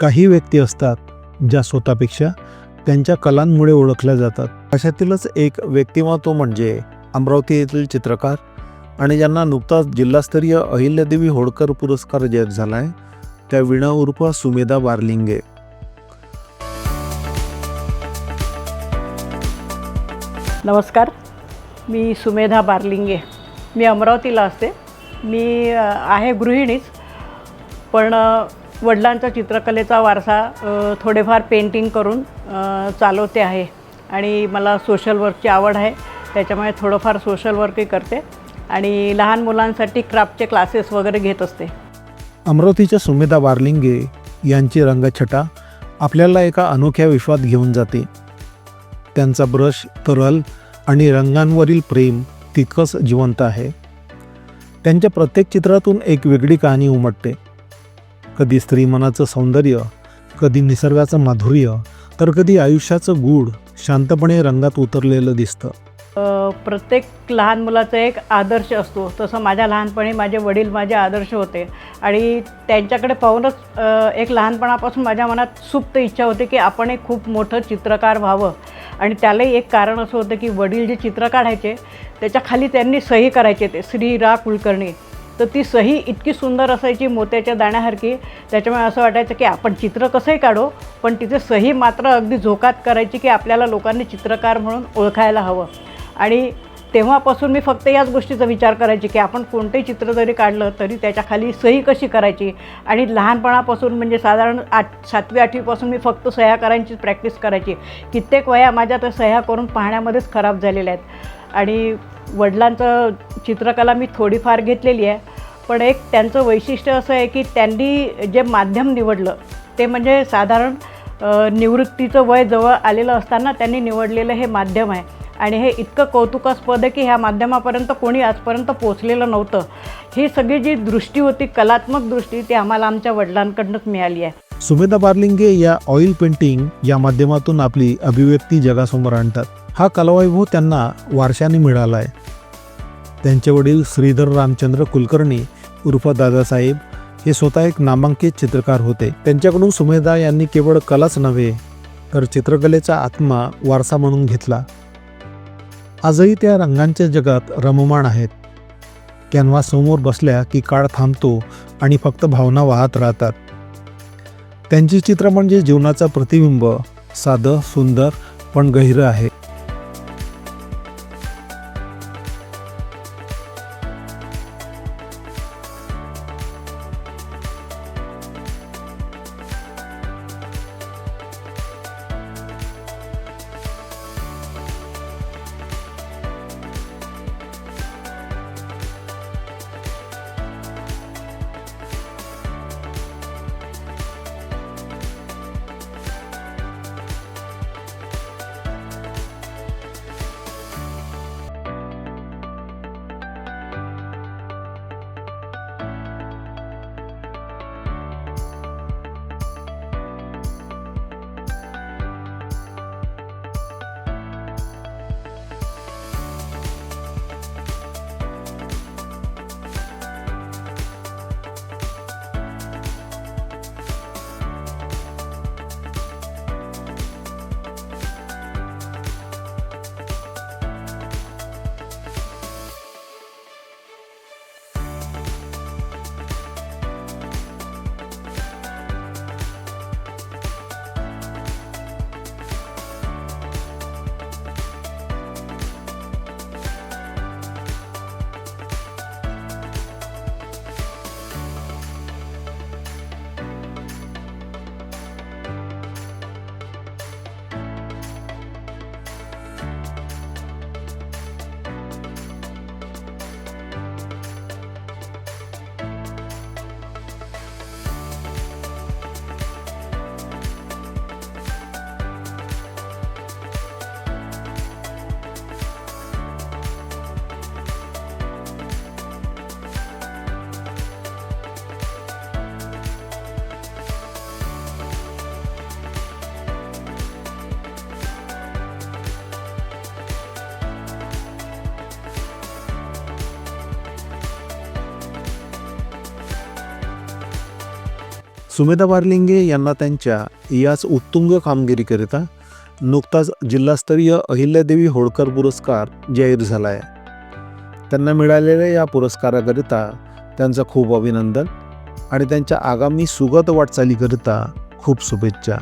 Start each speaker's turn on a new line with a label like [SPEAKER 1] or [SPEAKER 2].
[SPEAKER 1] काही व्यक्ती असतात ज्या स्वतःपेक्षा त्यांच्या कलांमुळे ओळखल्या जातात. अशातीलच एक व्यक्तिमत्व म्हणजे अमरावती येथील चित्रकार आणि ज्यांना नुकताच जिल्हास्तरीय अहिल्यादेवी होळकर पुरस्कार जाहीर झाला आहे त्या विणा उर्फ सुमेधा बारलिंगे.
[SPEAKER 2] नमस्कार मी सुमेधा बारलिंगे. मी अमरावतीला असते. मी आहे गृहिणीच पण वडिलांचा चित्रकलेचा वारसा थोडेफार पेंटिंग करून चालवते आहे. आणि मला सोशल वर्कची आवड आहे. त्याच्यामुळे थोडंफार सोशल वर्कही करते. आणि लहान मुलांसाठी क्राफ्टचे क्लासेस वगैरे घेत असते.
[SPEAKER 1] अमरावतीच्या सुमेधा वारलिंगे यांची रंगछटा आपल्याला एका अनोख्या विश्वात घेऊन जाते. त्यांचा ब्रश तरल आणि रंगांवरील प्रेम तितकंच जिवंत आहे. त्यांच्या प्रत्येक चित्रातून एक वेगळी कहाणी उमटते. कधी स्त्री मनाचं सौंदर्य कधी निसर्गाचं माधुर्य तर कधी आयुष्याचं गूढ शांतपणे रंगात उतरलेलं दिसतं.
[SPEAKER 2] प्रत्येक लहान मुलाचा एक आदर्श असतो. तसं माझ्या लहानपणी माझे वडील माझे आदर्श होते. आणि त्यांच्याकडे पाहूनच एक लहानपणापासून माझ्या मनात सुप्त इच्छा होती की आपण एक खूप मोठं चित्रकार व्हावं. आणि त्यालाही एक कारण असं होतं की वडील जे चित्र काढायचे त्याच्याखाली त्यांनी सही करायचे ते श्री रा कुलकर्णी. तर ती सही इतकी सुंदर असायची मोत्याच्या दाण्यासारखी. त्याच्यामुळे असं वाटायचं की आपण चित्र कसंही काढू पण तिथे सही मात्र अगदी झोकात करायची की आपल्याला लोकांनी चित्रकार म्हणून ओळखायला हवं. आणि तेव्हापासून मी फक्त याच गोष्टीचा विचार करायची की आपण कोणतेही चित्र जरी काढलं तरी त्याच्याखाली सही कशी करायची? आणि लहानपणापासून म्हणजे साधारण आठ सातवी आठवीपासून मी फक्त सह्या करायची प्रॅक्टिस करायची. कित्येक वया माझ्या त्या सह्या करून पाहण्यामध्येच खराब झालेल्या आहेत. आणि वडिलांचं चित्रकला मी थोडीफार घेतलेली आहे. पण एक त्यांचं वैशिष्ट्य असं आहे की त्यांनी जे माध्यम निवडलं ते म्हणजे साधारण निवृत्तीचं वय जवळ आलेलं असताना त्यांनी निवडलेलं हे माध्यम आहे. आणि हे इतकं कौतुकास्पद आहे की ह्या माध्यमापर्यंत कोणी आजपर्यंत पोचलेलं नव्हतं. ही सगळी जी दृष्टी होती कलात्मक दृष्टी ती आम्हाला आमच्या वडिलांकडूनच मिळाली आहे.
[SPEAKER 1] सुमेधा बारलिंगे या ऑइल पेंटिंग या माध्यमातून आपली अभिव्यक्ती जगासमोर आणतात. हा कलावैभव त्यांना वारशाने मिळाला आहे त्यांचे वडील श्रीधर रामचंद्र कुलकर्णी उर्फ दादासाहेब हे स्वतः एक नामांकित चित्रकार होते. त्यांच्याकडून सुमेधा यांनी केवळ कलाच नव्हे तर चित्रकलेचा आत्मा वारसा म्हणून घेतला. आजही त्या रंगांच्या जगात रममाण आहेत. कॅनव्हास समोर बसल्या की काळ थांबतो आणि फक्त भावना वाहत राहतात. त्यांची चित्र म्हणजे जीवनाचं प्रतिबिंब साधं सुंदर पण गहिरं आहे. सुमेधा बारलिंगे यांना त्यांच्या याच उत्तुंग कामगिरीकरिता नुकताच जिल्हास्तरीय अहिल्यादेवी होळकर पुरस्कार जाहीर झाला आहे त्यांना मिळालेल्या या पुरस्काराकरिता त्यांचं खूप अभिनंदन आणि त्यांच्या आगामी सुगत वाटचालीकरिता खूप शुभेच्छा.